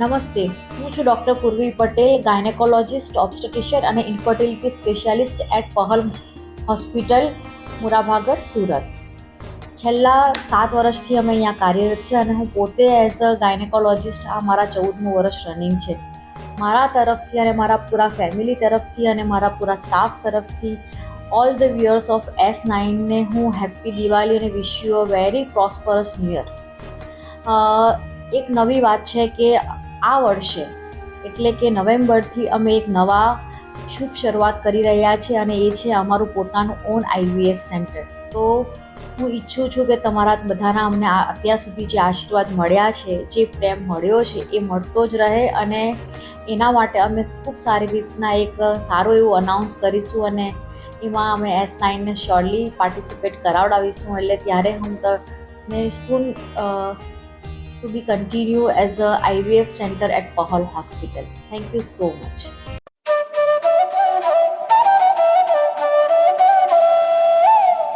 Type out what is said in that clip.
નમસ્તે, હું છું ડૉક્ટર પૂર્વી પટેલ, ગાયનેકોલોજિસ્ટ, ઓબ્સ્ટેટિશિયન અને infertility specialist at Pahal hospital, મુરાભાગઢ, Surat. છેલ્લા સાત વર્ષથી અમે અહીંયા કાર્યરત છે અને હું પોતે એઝ અ ગાયનેકોલોજિસ્ટ આ મારા ચૌદમું વર્ષ રનિંગ છે. મારા તરફથી અને મારા પૂરા ફેમિલી તરફથી અને મારા પૂરા સ્ટાફ તરફથી all the viewers of S નાઇનને હું હેપી દિવાળી અને wish you a very prosperous new year એક નવી વાત છે કે આ વર્ષે. એટલે કે નવેમ્બરથી અમે એક નવા શુભ શરૂઆત કરી રહ્યા છીએ અને એ છે અમારું પોતાનું ઓન આઈવીએફ સેન્ટર તો હું ઈચ્છું છું કે તમારા બધાના અમને અત્યાર સુધી જે આશીર્વાદ મળ્યા છે, જે પ્રેમ મળ્યો છે, એ મળતો જ રહે અને એના માટે અમે ખૂબ સારી રીતના એક સારું એવું અનાઉન્સ કરીશું અને એમાં અમે એસ નાઇનને શ્યોરલી પાર્ટિસિપેટ કરાવડાવીશું. એટલે ત્યારે હું તમને સુન to be continue as a IVF center at Pahal Hospital. Thank you so much.